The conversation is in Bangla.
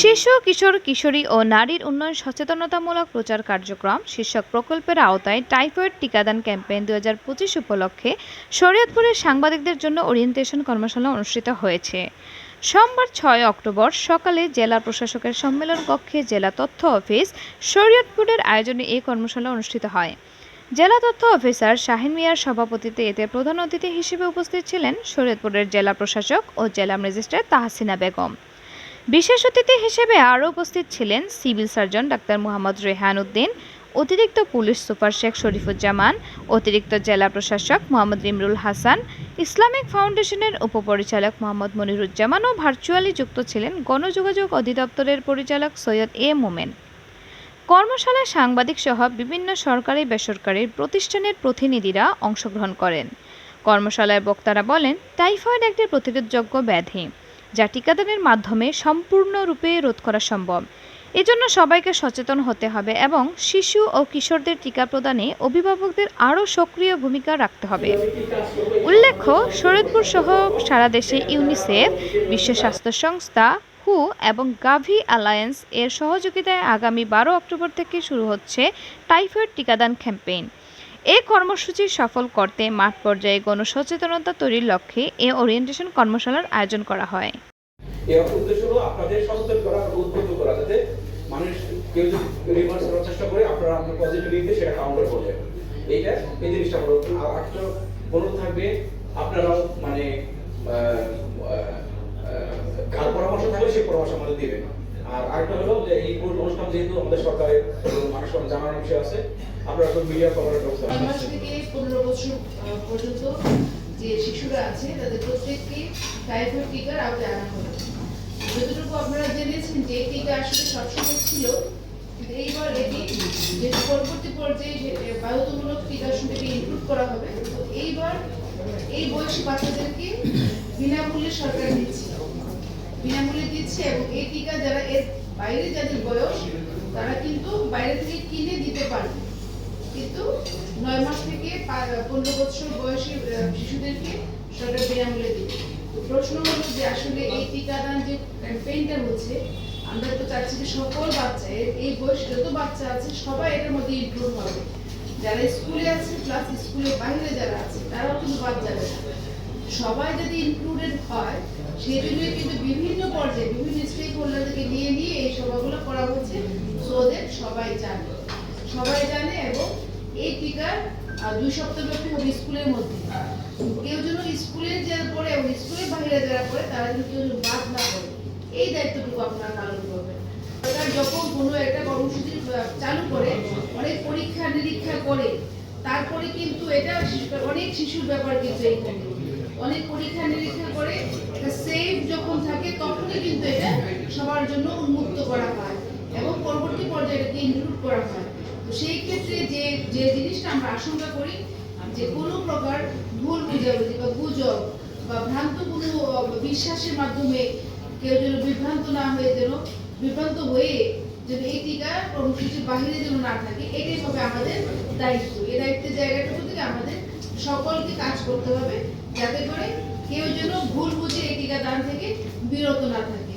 শিশু, কিশোর, কিশোরী ও নারীর উন্নয়ন সচেতনতামূলক প্রচার কার্যক্রম শীর্ষক প্রকল্পের আওতায় টাইফয়েড টিকাদান ক্যাম্পেইন দু হাজার পঁচিশ উপলক্ষে শরীয়তপুরের সাংবাদিকদের জন্য ওরিয়েন্টেশন কর্মশালা অনুষ্ঠিত হয়েছে। সোমবার ছয় অক্টোবর সকালে জেলা প্রশাসকের সম্মেলন কক্ষে জেলা তথ্য অফিস শরীয়তপুরের আয়োজনে এই কর্মশালা অনুষ্ঠিত হয়। জেলা তথ্য অফিসার শাহিন মিয়ার সভাপতিত্বে এতে প্রধান অতিথি হিসেবে উপস্থিত ছিলেন শরীয়তপুরের জেলা প্রশাসক ও জেলা ম্যাজিস্ট্রেট তাহসিনা বেগম। বিশেষ অতিথি হিসেবে আরও উপস্থিত ছিলেন civil surgeon doctor Mohammad Rehan Uddin, অতিরিক্ত পুলিশ সুপার শেখ শরীফুজ্জামান, অতিরিক্ত জেলা প্রশাসক মোহাম্মদ ইমরুল হাসান, ইসলামিক ফাউন্ডেশনের উপপরিচালক মোহাম্মদ মনিরুজ্জামান ও ভার্চুয়ালি যুক্ত ছিলেন গণযোগাযোগ অধিদপ্তরের পরিচালক সৈয়দ এ মোমেন। কর্মশালায় সাংবাদিক সহ বিভিন্ন সরকারি বেসরকারি প্রতিষ্ঠানের প্রতিনিধিরা অংশগ্রহণ করেন। কর্মশালায় বক্তারা বলেন, টাইফয়েড একটি প্রতিরোধযোগ্য ব্যাধি। যা টিকাদানের মাধ্যমে সম্পূর্ণরূপে রোধ করা সম্ভব। এজন্য সবাইকে সচেতন হতে হবে এবং শিশু ও কিশোরদের টিকা প্রদানে অভিভাবকদের আরও সক্রিয় ভূমিকা রাখতে হবে। উল্লেখ্য শরীয়তপুর সহ সারা দেশে ইউনিসেফ, বিশ্ব স্বাস্থ্য সংস্থা, হু এবং গাভি অ্যালায়েন্স এর সহযোগিতায় আগামী বারো অক্টোবর থেকে শুরু হচ্ছে টাইফয়েড টিকাদান ক্যাম্পেইন। এই কর্মসূচি সফল করতে মাঠ পর্যায়ে গণসচেতনতা তৈরির লক্ষ্যে এ ওরিয়েন্টেশন কর্মশালার আয়োজন করা হয়। এর উদ্দেশ্য হলো আপনাদের সচেতন করা উদ্বুদ্ধ করা, যাতে মানুষ কেউ যদি রিভার্স করার চেষ্টা করে, আপনারা আপনার সেটা কাউন্টার এইটা এই জিনিসটা বলো আর একটা থাকবে, আপনারাও মানে কার পরামর্শ থাকলে সেই পরামর্শ আমাদের দিবেন। আর আরেকটা হলো যে এই পুরো অনুষ্ঠান যেহেতু আমাদের সরকারের মানুষ আছে আপনারা তো মিডিয়া কভারের ব্যবস্থা থেকে পনেরো বছর পর্যন্ত যে শিশুরা আছে, তাদের প্রত্যেককে টাইফয়েড টিকার আওতায় আনা যতটুকু আপনারা জেনেছেন যে টিকা আসলে সবসময় ছিল এইবার এটি যে পরবর্তী পর্যায়ে বাধ্যতামূলক টিকার সঙ্গে ইনক্লুড করা হবে। তো এইবার এই বয়সী বাচ্চাদেরকে বিনামূল্যে সরকার দিচ্ছে। বিনামূল্যে দিচ্ছে এবং এই টিকা যারা এর বাইরে যাদের বয়স, তারা কিন্তু বাইরে থেকে কিনে দিতে পারবে। কিন্তু নয় মাস থেকে পনেরো বছর বয়সী শিশুদেরকে সরকার বিনামূল্যে দিবে। তো প্রশ্ন হলো যে আসলে এই টিকাদান যে ক্যাম্পেইনটা হচ্ছে, আমরা তো চাচ্ছি যে সকল বাচ্চা এই বয়স যত বাচ্চা আছে, সবাই এটার মধ্যে ইনক্লুড হবে। যারা স্কুলে আছে প্লাস স্কুলের বাইরে যারা আছে, তারাও কিন্তু বাদ যাবে না। সবাই যদি ইনক্লুডেড হয় সেই কিন্তু বিভিন্ন পর্যায়ে বিভিন্ন স্টেক হোল্ডারদেরকে নিয়ে নিয়ে এই সভাগুলো করা হচ্ছে সো দ্যাট সবাই জানে। সবাই জানে এবং এই টিকা দুই সপ্তাহ ব্যাপী হবে স্কুলের মধ্যে। কেউ যেন স্কুলে যারা পড়ে এবং স্কুলের বাইরে যারা পড়ে তারা যেন কেউ বাদ না পড়ে, এই দায়িত্বটুকু আপনারা পালন করবেন। সরকার যখন কোনো একটা কর্মসূচি চালু করে, অনেক পরীক্ষা নিরীক্ষা করে, তারপরে কিন্তু এটা অনেক শিশুর ব্যাপার কিন্তু এইখানে অনেক পরীক্ষা নিরীক্ষা করে এটা সেফ যখন থাকে তখনই কিন্তু এটা সবার জন্য উন্মুক্ত করা হয় এবং পরবর্তী পর্যায়ে এটাকে ইনক্লুড করা হয়। তো সেই ক্ষেত্রে যে যে জিনিসটা আমরা আশঙ্কা করি, যে কোনো প্রকার ভুল বুঝাবুঝি বা গুজব বা ভ্রান্ত কোনো বিশ্বাসের মাধ্যমে কেউ যেন বিভ্রান্ত না হয়ে যেন, বিভ্রান্ত হয়ে যেন এই টিকা কর্মসূচির বাহিরে যেন না থাকে, এটাই হবে আমাদের দায়িত্ব। এই দায়িত্বের জায়গাটুকু থেকে আমাদের সকলকে কাজ করতে হবে। যাতে করে কেউ যেন ভুল বুঝে এই টিকা দান থেকে বিরত না থাকে।